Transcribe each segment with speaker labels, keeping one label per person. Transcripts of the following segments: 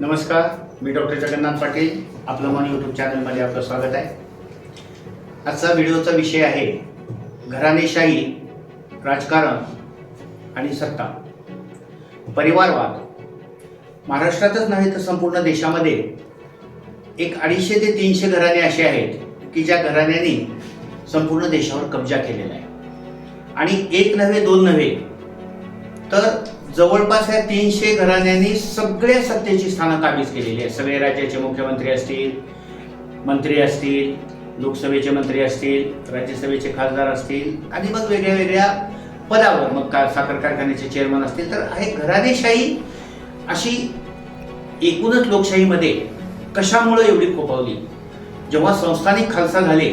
Speaker 1: नमस्कार मी डॉक्टर जगन्नाथ पाटील. आपलं मन यूट्यूब चॅनलमध्ये आपलं स्वागत आहे. आजचा व्हिडिओचा विषय आहे घराणेशाही राजकारण आणि सत्ता. परिवारवाद. महाराष्ट्रातच नव्हे तर संपूर्ण देशामध्ये एक अडीचशे ते तीनशे घराणे असे आहेत की ज्या घराण्यांनी संपूर्ण देशावर कब्जा केलेला आहे. आणि एक नव्हे दोन नव्हे तर जवळपास या तीनशे घराण्यांनी सगळ्या सत्तेची स्थानं काबीज केलेली आहेत. सगळे राज्याचे मुख्यमंत्री असतील मंत्री असतील लोकसभेचे मंत्री असतील राज्यसभेचे खासदार असतील आणि मग वेगळ्या वेगळ्या पदावर मग का साखर कारखान्याचे चेअरमन असतील तर हे घराणेशाही अशी एकूणच लोकशाहीमध्ये कशामुळे एवढी फोपावली जेव्हा संस्थानिक खालसा झाले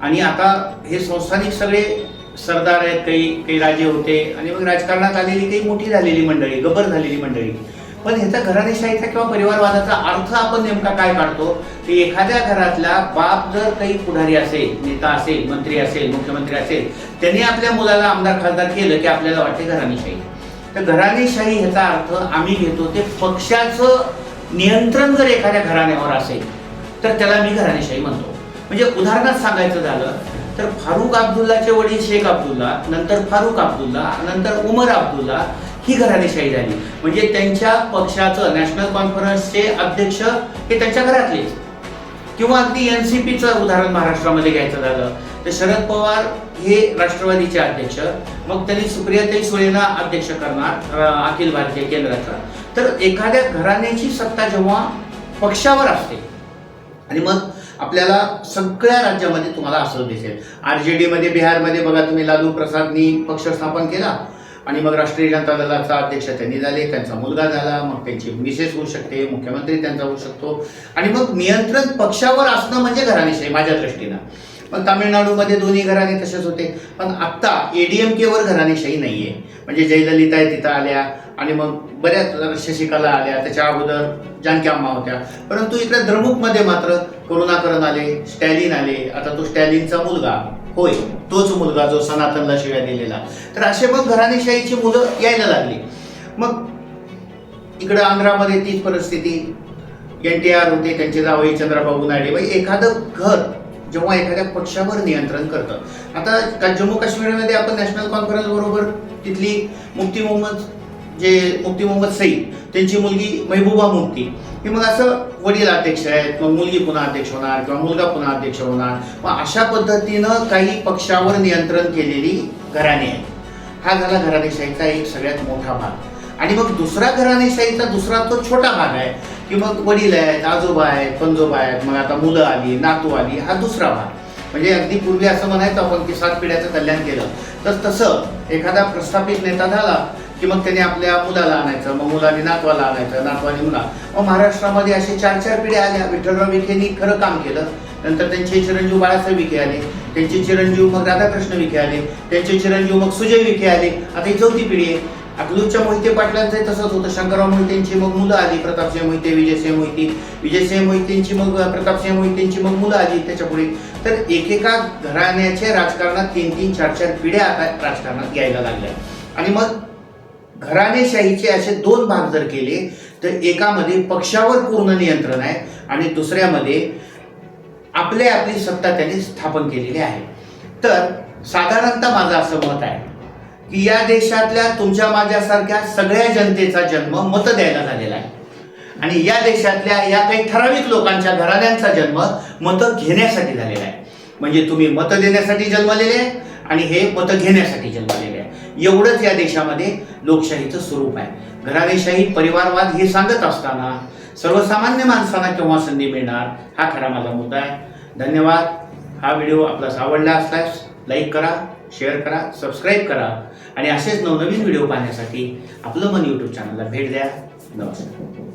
Speaker 1: आणि आता हे संस्थानिक सगळे सरदार आहेत काही काही राजे होते. आणि मग राजकारणात आलेली काही मोठी झालेली मंडळी गबर झालेली मंडळी. पण ह्याचा घराणेशाहीचा किंवा परिवारवादाचा अर्थ आपण नेमका काय काढतो? की एखाद्या घरातला बाप जर काही पुढारी असेल नेता असेल मंत्री असेल मुख्यमंत्री असेल त्यांनी आपल्या मुलाला आमदार खासदार केलं की आपल्याला वाटते घराणेशाही. तर घराणेशाही ह्याचा अर्थ आम्ही घेतो ते पक्षाचं नियंत्रण जर एखाद्या घराण्यावर असेल तर त्याला मी घराणेशाही म्हणतो. म्हणजे उदाहरणात सांगायचं झालं तर फारुख अब्दुल्लाचे वडील शेख अब्दुल्ला नंतर फारुख अब्दुल्ला नंतर उमर अब्दुल्ला ही घराणेशाही झाली. म्हणजे त्यांच्या पक्षाचं नॅशनल कॉन्फरन्सचे अध्यक्ष हे त्यांच्या घरातले. किंवा अगदी एन सी पीचं उदाहरण महाराष्ट्रामध्ये घ्यायचं झालं तर शरद पवार हे राष्ट्रवादीचे अध्यक्ष मग त्यांनी सुप्रियाताई सुळेना अध्यक्ष करणार अखिल भारतीय केंद्राचा. तर एखाद्या घराण्याची सत्ता जेव्हा पक्षावर असते आणि मग आपल्याला सगळ्या राज्यामध्ये तुम्हाला असं दिसेल. आर जे डीमध्ये बिहारमध्ये बघा तुम्ही लालू प्रसादनी पक्ष स्थापन केला आणि मग राष्ट्रीय जनता दलाचा अध्यक्ष त्यांनी झाले त्यांचा मुलगा झाला मग त्यांची मिसेस होऊ शकते मुख्यमंत्री त्यांचा होऊ शकतो. आणि मग नियंत्रण पक्षावर असणं म्हणजे घराणेशाही माझ्या दृष्टीनं. पण तामिळनाडूमध्ये दोन्ही घराणे तसेच होते. पण आत्ता एडीएमकेवर घराणेशाही आहे म्हणजे जयललिता आहे तिथं आल्या. आणि मग बऱ्याच शशिकला आल्या त्याच्या अगोदर जानकी अम्मा होत्या. परंतु इकडे द्रमुकमध्ये मात्र करुणाकरण आले स्टॅलिन आले. आता तो स्टॅलिनचा मुलगा होय तोच मुलगा जो सनातनला शिव्या दिलेला. तर असे मग घराणेशाहीची मुलं यायला लागली. मग इकडं आंध्रामध्ये तीच परिस्थिती. एन टी आर होते त्यांचे जावई चंद्रबाबू नायडे. म्हणजे एखादं घर जेव्हा एखाद्या पक्षावर नियंत्रण करतं. आता जम्मू काश्मीरमध्ये आपण नॅशनल कॉन्फरन्स बरोबर तिथली मुक्ती मोहम्मद जे मुफ्ती मोहम्मद सईद त्यांची मुलगी महबूबा मुफ्ती. हे मग असं वडील अध्यक्ष आहेत मग मुलगी पुन्हा अध्यक्ष होणार किंवा मुलगा पुन्हा अध्यक्ष होणार. मग अशा पद्धतीनं काही पक्षावर नियंत्रण केलेली घराणे आहेत. हा झाला घराणेशाहीचा एक सगळ्यात मोठा भाग. आणि मग दुसरा घराणेशाहीचा दुसरा तो छोटा भाग आहे की मग वडील आहेत आजोबा आहेत पंजोबा आहेत मग आता मुलं आली नातू आली हा दुसरा भाग. म्हणजे अगदी पूर्वी असं म्हणायचं आपण की सात पिढ्याचं कल्याण केलं. तर तसं एखादा प्रस्थापित नेता झाला की मग त्याने आपल्या मुलाला आणायचं मग मुलाने नातवाला आणायचं नातवाने मुला. मग महाराष्ट्रामध्ये असे चार चार पिढ्या आल्या. विठ्ठलराव विखेंनी खरं काम केलं. नंतर त्यांचे चिरंजीव बाळासाहेब विखे आले. त्यांचे चिरंजीव मग राधाकृष्ण विखे आले. त्यांचे चिरंजीव मग सुजय विखे आले. आता ही चौथी पिढी आहे. अकलूजच्या मोहिते पाटलांचं तसंच होतं. शंकरराव मोहितेंची मग मुलं आली. प्रतापसिंह मोहिते विजयसिंह मोहिते. विजयसिंह मोहितेंची मग प्रतापसिंह मोहितेंची मग मुलं आली त्याच्या पुढे तर एकेका घराण्याच्या राजकारणात तीन तीन चार चार पिढ्या आता राजकारणात यायला लागल्या. आणि मग घराणेशाहीचे असे दोन भाग जर केले तर एकामध्ये पक्षावर पूर्ण नियंत्रण आहे आणि दुसऱ्यामध्ये आपले आपली सत्ता त्यांनी स्थापन केलेली आहे. तर साधारणतः माझं असं मत आहे की या देशातल्या तुमच्या माझ्यासारख्या सगळ्या जनतेचा जन्म मत द्यायला झालेला आहे. आणि या देशातल्या या काही ठराविक लोकांच्या घराण्यांचा जन्म मत घेण्यासाठी झालेला आहे. म्हणजे तुम्ही मत देण्यासाठी जन्मलेले आहे आणि हे मत घेण्यासाठी जन्मलेले एवढंच या देशामध्ये लोकशाहीचं स्वरूप आहे. घरावेशाही परिवारवाद हे सांगत असताना सर्वसामान्य माणसांना केव्हा संधी मिळणार हा खरा माझा मुद्दा आहे. धन्यवाद. हा व्हिडिओ आपला आवडला असल्यास लाईक करा शेअर करा सबस्क्राईब करा आणि असेच नवनवीन व्हिडिओ पाहण्यासाठी आपलं मन यूट्यूब चॅनलला भेट द्या. नमस्कार.